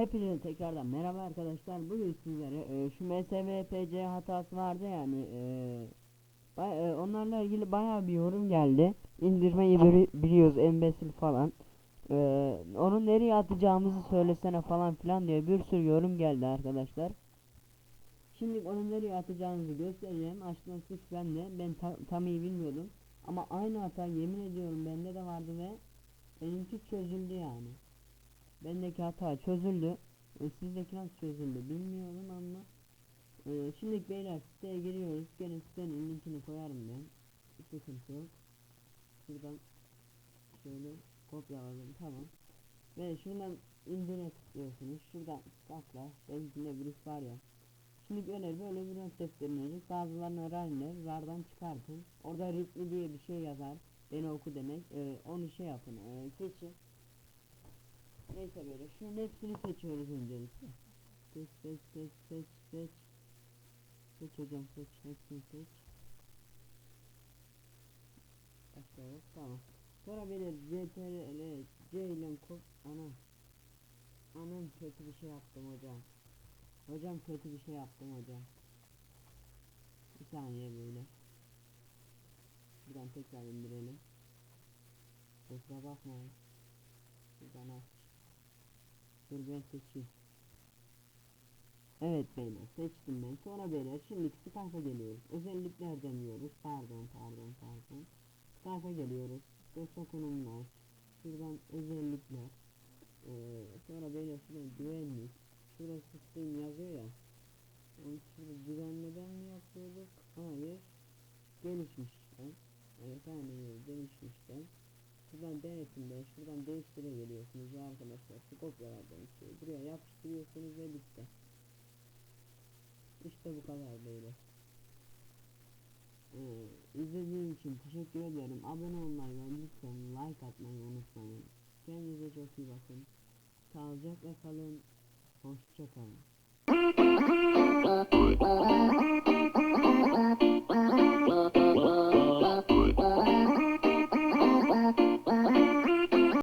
Hepinize tekrardan merhaba arkadaşlar. Bugün sizlere e, şu MSVPC hatası vardı yani e, bay- e, onlarla ilgili bayağı bir yorum geldi. İndirmeyi bili- biliyoruz embesil falan. E, onu nereye atacağımızı söylesene falan filan diye bir sürü yorum geldi arkadaşlar. Şimdi onu nereye atacağımızı göstereceğim. Aslında suç bende. Ben ta- tam iyi bilmiyordum. Ama aynı hata yemin ediyorum bende de vardı ve benimki çözüldü yani. Bendeki hata çözüldü. E, sizdeki nasıl çözüldü bilmiyorum ama e, şimdi beyler siteye giriyoruz. Gene sitenin linkini koyarım ben. Sıkıntı yok. Şuradan şöyle kopyaladım tamam. Ve şuradan indire tıklıyorsunuz. Şuradan tıkla. Benimkinde virüs var ya. Şimdi böyle böyle bir testlerini verecek. Bazılarını öğrenler. Zardan çıkartın. Orada ritmi diye bir şey yazar. Beni oku demek. E, onu şey yapın. E, seçin. Neyse böyle şunun hepsini seçiyoruz öncelikle. Seç seç seç seç seç. Seç hocam seç hepsini seç. Başka yok tamam. Sonra böyle CTRL C ile kop anam. Anam kötü bir şey yaptım hocam. Hocam kötü bir şey yaptım hocam. Bir saniye böyle. Buradan tekrar indirelim. Kusura bakmayın. Buradan aç. Dur ben seçeyim. Evet beyler seçtim ben. Sonra beyler şimdi Skype'a geliyoruz. Özelliklerden diyoruz. Pardon pardon pardon. Skype'a geliyoruz. Dosya konumunu aç. Şuradan özellikler. Ee, sonra beyler şuradan güvenlik. Şurada sistem yazıyor ya. Onu şurada güvenmeden mi yapıyorduk? Hayır. Gelişmişten. Evet aynen öyle gelişmişten. Şuradan denetimde şuradan değiştire geliyorsunuz ya arkadaşlar şu kopyalardan şeyi buraya yapıştırıyorsunuz ve bitti. İşte bu kadar böyle. Ee, izlediğiniz için teşekkür ederim. Abone olmayı ve lütfen like atmayı unutmayın. Kendinize çok iyi bakın. Sağlıcakla kalın. Hoşça kalın.